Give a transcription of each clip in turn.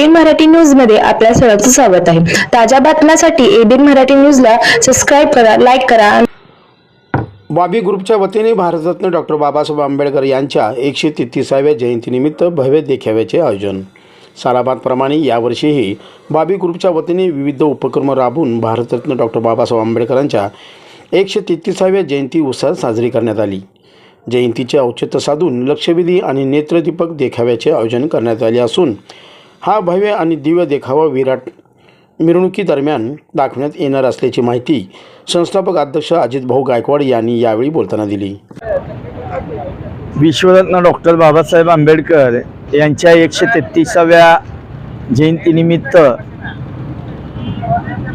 ABN Marathi न्यूजमध्ये आपल्या सर्वांचं स्वागत आहे. ताज्या बातम्यांसाठी एबीएन मराठी न्यूजला सबस्क्राईब करा लाईक करा. बाबी ग्रुपच्या वतीने भारतरत्न डॉक्टर बाबासाहेब आंबेडकर यांच्या एकशे तेहतीसाव्या जयंतीनिमित्त भव्य देखाव्याचे आयोजन. सालाबादप्रमाणे यावर्षीही बाबी ग्रुपच्या वतीने विविध उपक्रम राबवून भारतरत्न डॉक्टर बाबासाहेब आंबेडकरांच्या एकशे तेहतीसाव्या जयंती उत्साहात साजरी करण्यात आली. जयंतीचे औचित्य साधून लक्षवेधी आणि नेत्रदीपक देखाव्याचे आयोजन करण्यात आले असून हा भव्य आणि दिव्य देखावा विराट मिरवणुकीदरम्यान दाखवण्यात येणार असल्याची माहिती संस्थापक अध्यक्ष अजित भाऊ गायकवाड यांनी यावेळी बोलताना दिली. विश्वरत्न डॉक्टर बाबासाहेब आंबेडकर यांच्या एकशे तेहतीसाव्या जयंतीनिमित्त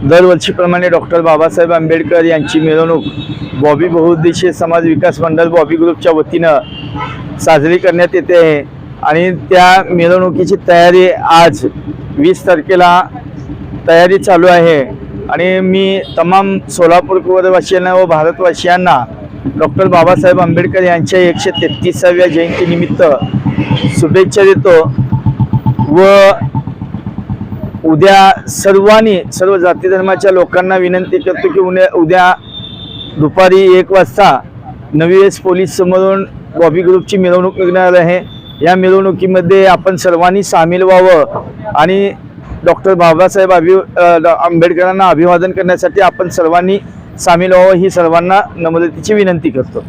दरवर्षीप्रमाणे डॉक्टर बाबासाहेब आंबेडकर यांची मिरवणूक बॉबी बहुउद्देशीय समाज विकास मंडळ बॉबी ग्रुपच्या वतीनं साजरी करण्यात येते आहे. आणि त्या मिरवणुकीची तयारी आज वीस तारखेला तयारी चालू आहे. आणि मी तमाम सोलापूरवासियांना व भारतवासियांना डॉक्टर बाबासाहेब आंबेडकर यांच्या एकशे तेहतीसाव्या जयंतीनिमित्त शुभेच्छा देतो व उद्या सर्वांनी सर्व जाती धर्माच्या लोकांना विनंती करतो की उद्या उद्या दुपारी एक वाजता नवी एस पोलीस समोरून बॉबी ग्रुपची मिरवणूक निघणार आहे. या मिरवणुकीमध्ये आपण सर्वांनी सामील व्हावं आणि डॉक्टर बाबासाहेब अभि आंबेडकरांना अभिवादन करण्यासाठी आपण सर्वांनी सामील व्हावं ही सर्वांना नम्रतेची विनंती करतो.